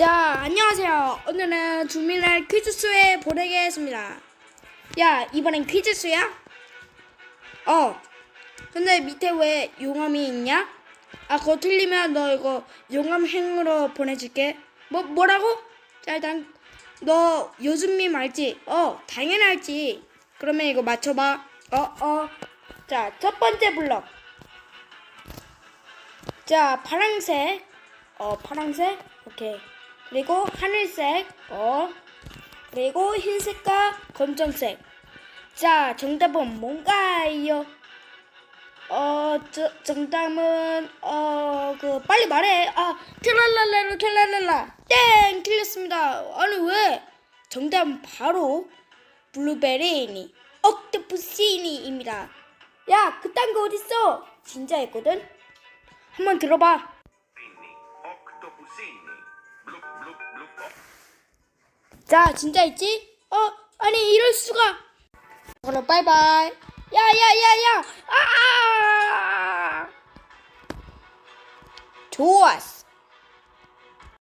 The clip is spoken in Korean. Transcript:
자, 안녕하세요. 오늘은 주민을 퀴즈수에 보내겠습니다. 야, 이번엔 퀴즈수야? 어. 근데 밑에 왜 용암이 있냐? 아, 그거 틀리면 너 이거 용암행으로 보내줄게. 뭐, 뭐라고? 자, 일단, 너 요즘 밈 알지? 어, 당연히 알지. 그러면 이거 맞춰봐. 어, 어. 자, 첫 번째 블럭. 자, 파랑색. 어, 파랑색. 오케이. 그리고 하늘색. 어. 그리고 흰색과 검정색. 자, 정답은 뭔가요? 어, 저, 정답은, 어, 그, 빨리 말해. 아, 트랄랄라라, 트랄랄라. 땡! 틀렸습니다. 아니, 왜? 정답은 바로, 블루베리니, 억토푸시니입니다. 야, 그딴 거 어딨어? 진짜였거든? 한번 들어봐. 자, 진짜 있지? 어, 아니 이럴 수가. 그럼 바이바이. 야, 야, 야, 야. 아! 좋았어.